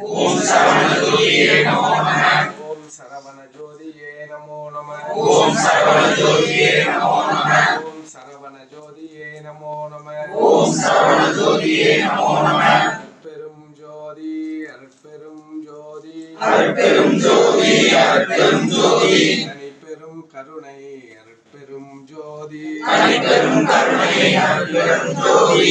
ஓம் சரவண ஜோதியே நமோ நம ஓம் சரவண ஜோதியே நமோ நம ஓம் சரவண ஜோதியே நமோ நம ஓம் சரவண ஜோதியே நமோ நம ஓம் சரவண ஜோதியே நமோ நம பெரும் ஜோதி அருட்பெரும் ஜோதி அருட்பெரும் ஜோதி அருட்பெரும் ஜோதி தனிப்பெரும் கருணை அருட்பெரும் ஜோதி தனிப்பெரும் கருணை அருட்பெரும் ஜோதி.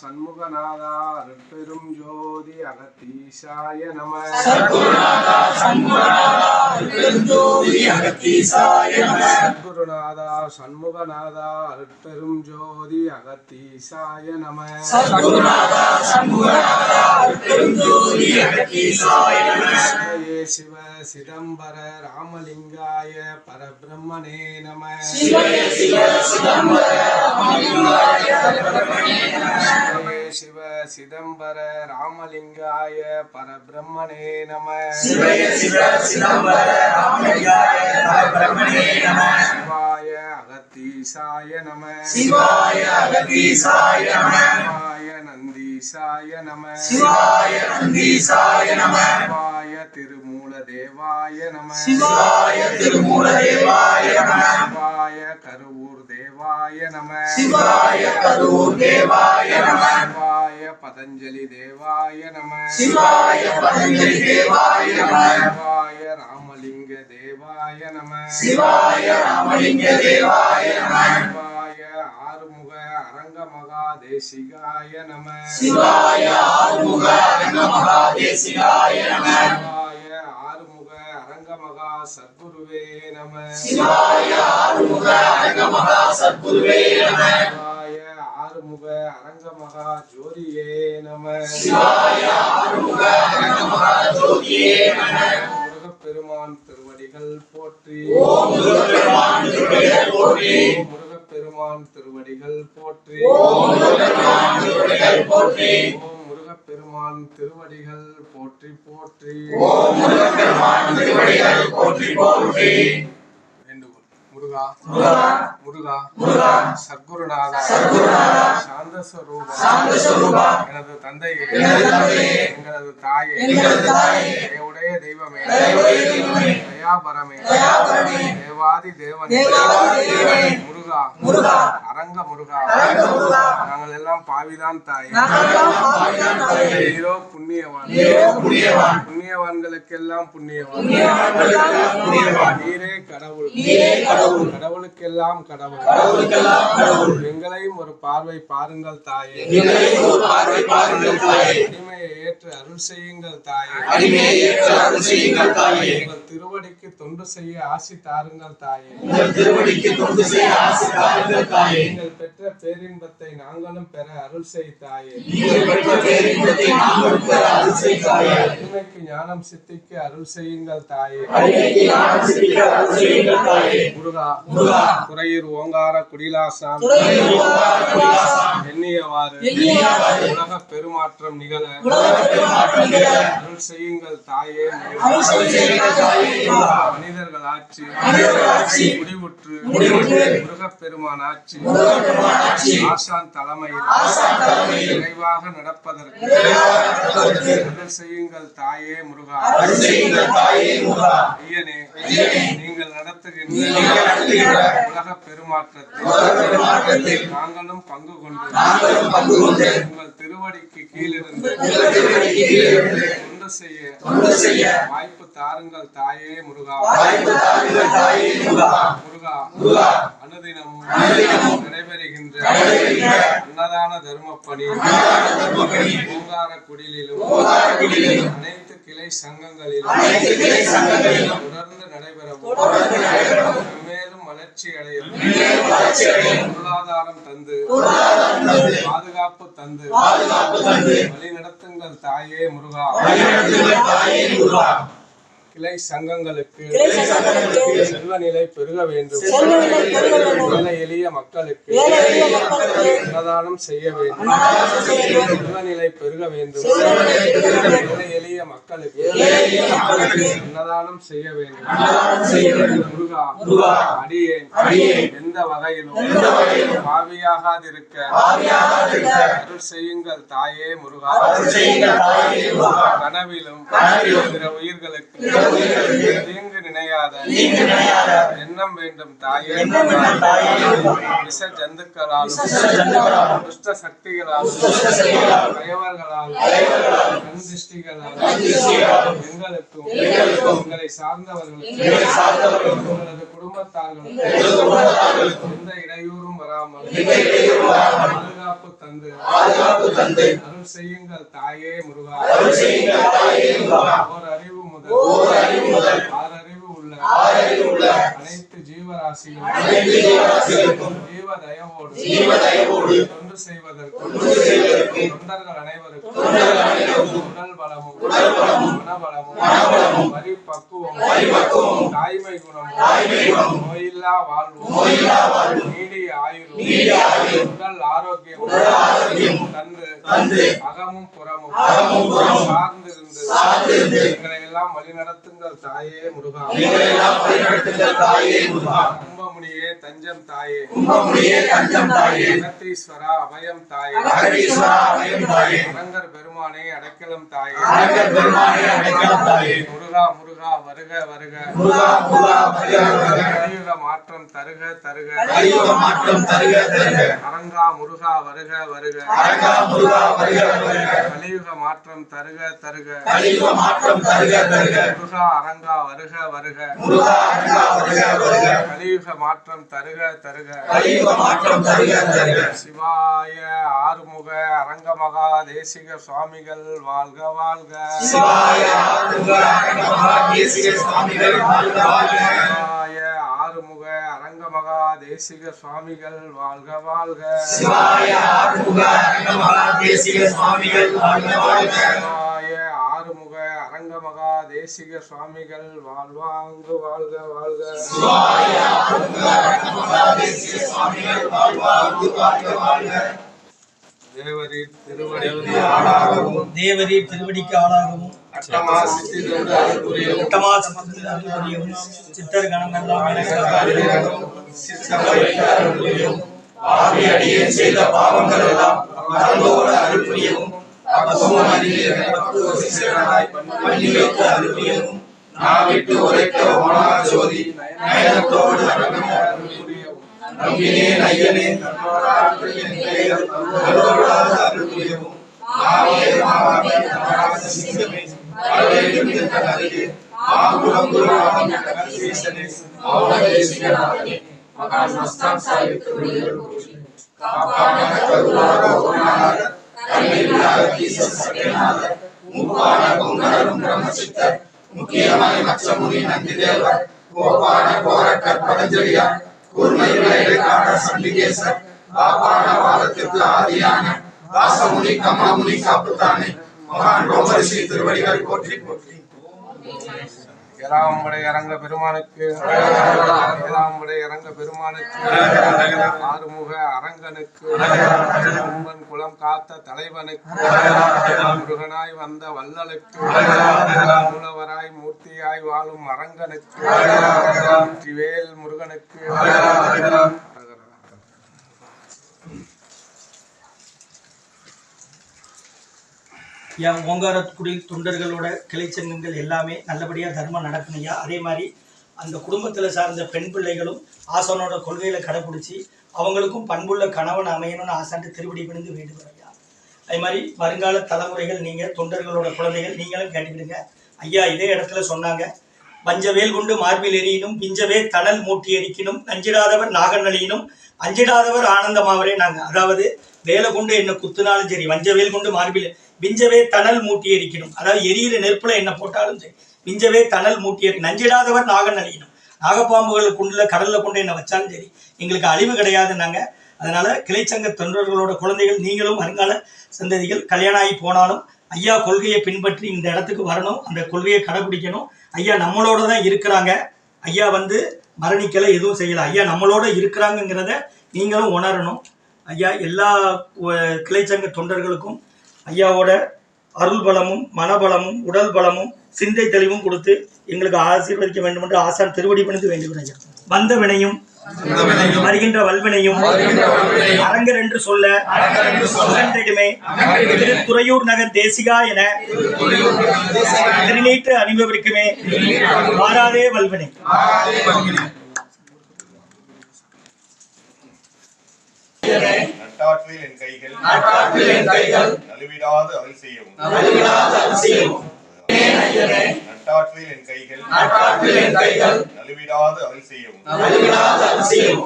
சண்முகநாதா அருட்பெரும் ஜோதி அகத்தீசாய நம. சத்குருநாதா சண்முகநாதா அருட்பெரும் ஜோதி அகத்தீசாய நம. சண்முகநாதா அருட்பெரும் ஜோதி அகத்தீசாய நம. சத்குருநாதா சண்முகநாதா அருட்பெரும் ஜோதி அகத்தீசாய நம. சிவயே சிவ சிதம்பர ராமலிங்காய பரபிரம்மனே நம. சிவ சிதம்பர ராமலிங்காய சிவயே சிவ சிதம்பர ராமலிங்காய பரபிரம்மனே நம. சிவய சிவ சிதம்பர ராமலிங்காய நம. சிவாய அகத்தீசாய நம. சிவாய அகத்தீசாய நம. சிவாய நந்தீசாய நம. சிவாய நந்தீசாய நம. சிவாய திருமூல தேவாய நம. சிவாய திருமூல தேவாய நம. சிவாய கருவூர் சிவாய கரூர் தேவாய நம. சிவாய பதஞ்சலி தேவாய நம. சிவாய பதஞ்சலி தேவாய நம. சிவாய ராமலிங்க தேவாய நம. சிவாய ராமலிங்க தேவாய நம. சிவாய ஆறுமுக அரங்க மகா தேசிகாய நம. சிவாய ஆறுமுக அரங்க மகாதேசிகாய நம. சிவாய ஆறுமுக அரங்க மகா சத்குருவே நம. சிவாய ஆறுமுக அரங்க மகா சத்குருவே நம. ஆறுமுக அரங்க மகா ஜோதியே நம. சிவாய ஆறுமுக அரங்க மகா ஜோதியே நம. முருகப்பெருமான் திருவடிகள் போற்றி. ஓம் முருகப்பெருமான் திருவடிகள் போற்றி. ஓம் முருகப்பெருமான் திருவடிகள் போற்றி. ஓம் முருகப்பெருமான் திருவடிகள் போற்றி. ஓம் முருகப்பெருமான் திருவடிகள் போற்றி போற்றி. ஓம் முருகப்பெருமான் திருவடிகள் போற்றி போற்றி. முருகா. முருகா. முருகா. சத்குருநாதா. சாந்த எனது தந்தையே எங்களது தாயே. உடைய தெய்வமே. தயாபரமே. தேவாதி தேவனே. முருகா. முருகா. அரங்க முருகா. நாங்கள் எல்லாம் பாவிதான் தாயே. நீரோ புண்ணியவான். புண்ணியவான்களுக்கெல்லாம் புண்ணியவான். நீரே கடவுள். கடவுளுக்கெல்லாம் கடவுள். எங்களையும் ஒரு பார்வை பாருங்கள் தாயே. அடிமையை ஏற்று அருள் செய்யுங்கள் தாயே. அடிமையை திருவடிக்கு தொண்டு செய்ய ஆசி தாருங்கள் தாயே. உங்கள் திருவடிக்கு தொண்டு செய்ய ஆசை தாருங்கள் தாயே. நீங்கள் பெற்ற பேரின்பத்தை நாங்களும் பெற அருள் செய் தாயே. நீங்கள் பெற்ற பேரின்பத்தை நாங்கள் பெற அருள் செய் தாயே. அடிமைக்கு ஞானம் சித்திக்கு அருள் செய்யுங்கள் தாயே. அடிமைக்கு ஞானம் சித்திக்க அருள் செய்யுங்கள் தாயே. முருகா முருகா. துறையூர் ஓங்கார துறையூர் ஓங்கார குடிலாசான் உலக பெருமாற்றம் நிகழ. அருள் செய்யுங்கள் தாயே. மனிதர்கள் ஆட்சி. முடிவுற்று. முருகப்பெருமான் ஆட்சி. ஆசான் தலைமையில். நிறைவாக நடப்பதற்கு. அருள் செய்யுங்கள் தாயே முருகா. ஐயனே நீங்கள் நடத்துகின்ற உலக பெருமாற்றத்தில் நாங்களும் பங்கு கொண்டு. பங்கு கொண்டு உங்கள் திருவடிக்கு கீழிருந்து உங்கள் திருவடிக்கு கீழிருந்து தொண்டு செய்ய தொண்டு செய்ய வாய்ப்பு தாருங்கள் தாயே முருகா. வாய்ப்பு தாருங்கள் தாயே முருகா. முருகா முருகா. அனுதினமும் அனுதினமும் நடைபெறுகின்ற அன்னதான தர்மப்பணி. ஓங்கார குடிலிலும் அனைத்து கிளை சங்கங்களிலும் தொடர்ந்து நடைபெறவும். மேலும் வளர்ச்சி தந்து பொருளாதாரம் தந்து பாதுகாப்பு தந்து வழி நடத்துங்கள் தாயே முருகா கிளை சங்கங்களுக்கு கிளை சங்கங்களுக்கு செல்வ நிலை பெருக வேண்டும் செல்வ நிலை பெருக வேண்டும். ஏழை எளிய மக்களுக்கு அன்னதானம் செய்ய வேண்டும். செல்வ நிலை பெருக வேண்டும் செல்வ நிலை பெருக வேண்டும். ஏழை எளிய மக்களுக்கு அன்னதானம் செய்ய வேண்டும். முருகா அடியேன் எந்த வகையிலும் பாவியாகாதிருக்க. அருள் செய்யுங்கள் தாயே முருகா. கனவிலும் பிற உயிர்களுக்கு தீங்கு நினையாத எண்ணம் வேண்டும் தாயே. விஷ ஜந்துக்களாலும் துஷ்ட சக்திகளாலும் கயவர்களாலும் கயவர்களாலும், கண் திருஷ்டிகளாலும் கண் திருஷ்டிகளாலும், எங்களுக்கும் எங்களுக்கும், எங்களை சார்ந்தவர்களுக்கும் எங்களது குடும்பத்தார்களுக்கும் எந்த இடையூறும் வராமல் பாதுகாப்பு தந்து அருள் செய்யுங்கள் தாயே முருகா. ஓர் அறிவு முதல் ஆறறிவு உள்ள அனைத்து ஜீவராசிகளுக்கும் ஜீவ தயவோடு ஜீவ தயவோடு தொண்டு செய்வதற்கு தொண்டு செய்வதற்கும் தொண்டர்கள் அனைவருக்கும் தொண்டர்கள் அனைவருக்கும் உடல் பலமும் உடல் பலமும் மனபலமும் மனபலமும் பரிபக்குவம் பரிபக்குவமும் தாய்மை குணமும் தாய்மை குணமும் நோயில்லா வாழ்வும் நோயில்லா வாழ்வும் நீடிய ஆயுளும் நீடிய ஆயுளும் உடல் ஆரோக்கியம் உடல் ஆரோக்கியமும் தந்து தந்து அகமும் புறமும் அகமும் புறமும் சார்ந்திருந்து சார்ந்திருந்து எங்களை எல்லாம் வழிநடத்துங்கள் தாயே முருகா எங்களை எல்லாம் வழிநடத்துங்கள் தாயே முருகா. கும்பமுனியே தஞ்சம் தாயே கும்பமுனியே தஞ்சம் தாயே. அகத்தீஸ்வரா அபயம் தாயே அகத்தீஸ்வரா அபயம் தாயே. அரங்கர் பெருமானே அடைக்கலம் தாயே அரங்கர் பெருமானே அடைக்கலம் தாயே. முருகா முருகா வருக வருக முருகா, முருகா, வருக, வருக. கலியுக மாற்றம் தருக தருக கலியுக மாற்றம் தருக, தருக. அரங்கா முருகா வருக வருக அரங்கா, முருகா, வருக, வருக. கலியுக மாற்றம் தருக தருக கலியுக மாற்றம் தருக, தருக. முருகா அரங்கா வருக வருக முருகா, அரங்கா, வருக, வருக. கலியுக மாற்றம் தருக தருக மாற்றம் தருக, தருக. சிவாய ஆறுமுக அரங்கமகா தேசிக சுவாமிகள் வாழ்க வாழ்க சிவாய ஆறுமுக அரங்கமகா தேசிக சுவாமிகள் வாழ்க, வாழ்க. சிவாய ஆறுமுக அரங்கமகா தேசிக சுவாமிகள் வாழ்க வாழ்க சிவாய ஆறுமுக அரங்கமகா தேசிக சுவாமிகள் வாழ்க, வாழ்க. அரங்கமகா தேசிக சுவாமிகள் வாழ்வாங்கு வாழ்க வாழ்க. தேவரீர் திருவடி தேவரீர் திருவடிக்கு ஆளாகவும் சித்தர் கணமெல்லாம் செய்த பாவங்கள் எல்லாம் மறந்தோட அருள் புரியவும் அப்பவும் அறிய பக்குவ சிஷ்யனாய் பண்ணி வைத்து அருள் புரியவும் நான் விட்டு உரைக்க ஓனா ஜோதி நயனத்தோடு அருள் புரியவும் நம்பினேன் ஐயனே அருளோடாத அருள் புரியவும் மாவே மாவே தவறாத சிங்கமே வரவேண்டும் என்ற நதியே மாகுலம் குருவான ககசீசனே மௌனதேசிகனாகவே மகாமஸ்தான் சாயுத்துடைய காப்பான கருணாக குருநாத கண்ணில்லாத கீச சத்யநாத முப்பான பொங்கரும் பிரம்மசித்தர் முக்கியமாய் மச்சமுனி நந்திதேவர் கோபான கோரக்கர் பதஞ்சலியார் கூர்மையுள்ள சண்டிகேசர் பாபான வாதத்திற்கு ஆதியான வாசமுனி கமலமுனி காப்புத்தானே மகான் ரோமரிசி திருவடிகள் போற்றி போற்றி. ஏழாம்படை அரங்க பெருமானுக்கு. ஏழாம்படை அரங்க பெருமானுக்கு. ஆறுமுக அரங்கனுக்கு. கும்பன் குளம் காத்த தலைவனுக்கு. முருகனாய் வந்த வல்லலுக்கு மூலவராய் மூர்த்தியாய் வாழும் அரங்கனுக்கு. வெற்றிவேல் முருகனுக்கு. ஓங்காரக்குடி தொண்டர்களோட கிளை சங்கங்கள் எல்லாமே நல்லபடியாக தர்மம் நடக்கணும்யா. அதே மாதிரி அந்த குடும்பத்தில் சார்ந்த பெண் பிள்ளைகளும் ஆசானோட கொள்கைகளை கடைப்பிடிச்சி அவங்களுக்கும் பண்புள்ள கணவன் அமையணும்னு ஆசாண்டு திருப்படி பிணிந்து வேண்டுகிறோம் ஐயா அதே மாதிரி வருங்கால தலைமுறைகள் நீங்கள் தொண்டர்களோட குழந்தைகள் நீங்களும் கேட்டுக்கிடுங்க. ஐயா இதே இடத்துல சொன்னாங்க. வஞ்சவேல் கொண்டு மார்பில் எரியினும் பிஞ்சவே தணல் மூட்டி எரிக்கினும் நஞ்சிடாதவர் நாகநலியினும் அஞ்சிடாதவர் ஆனந்தமாவரே நாங்கள் அதாவது வேலை கொண்டு என்ன குத்துனாலும் சரி வஞ்சவேல் கொண்டு மார்பில் விஞ்சவே தணல் மூட்டி எரிக்கணும் அதாவது எரியிற நெருப்புல என்ன போட்டாலும் சரி விஞ்சவே தணல் மூட்டி எரி நஞ்சிடாதவர் நாகன் அழியணும் நாகப்பாம்புகள் குண்டுல கடல்ல கொண்டு என்ன வச்சாலும் சரி எங்களுக்கு அழிவு கிடையாதுன்னாங்க. அதனால கிளைச்சங்க தொண்டர்களோட குழந்தைகள் நீங்களும் வருங்கால சந்ததிகள் கல்யாணம் ஆகி போனாலும் ஐயா கொள்கையை பின்பற்றி இந்த இடத்துக்கு வரணும். அந்த கொள்கையை கடைபிடிக்கணும். ஐயா நம்மளோட தான் இருக்கிறாங்க. ஐயா வந்து மரணிக்கலை எதுவும் செய்யலாம் ஐயா நம்மளோட இருக்கிறாங்கங்கிறத நீங்களும் உணரணும். ஐயா எல்லா கிளைச்சங்க தொண்டர்களுக்கும் ஐயாவோட அருள் பலமும் மனபலமும் உடல் பலமும் சிந்தை தெளிவும் கொடுத்து எங்களுக்கு ஆசீர்வதிக்க வேண்டும் என்று ஆசான் திருவடி பணிந்து வேண்டும் ஐயா வந்த வினையும் வருகின்ற வல்வினையும் அரங்கர் என்று சொல்ல அகன்றிடுமே துறையூர் நகர் தேசிகா என திருநீட்டு அணிபவருக்குமே மாறாதே வல்வினை Yeah. வல்வினை. நட்டாற்றில் என் கைகள். நாட்டாற்றில் என் கைகள். நழுவிடாது அருள் செய்யவும். நழுவிடாத அதிசயம் நட்டாற்றில் என் கைகள். நாட்டாற்றில் என் கைகள். நழுவிடாது அருள் செய்யவும். நழுவிடாத அதிசயம்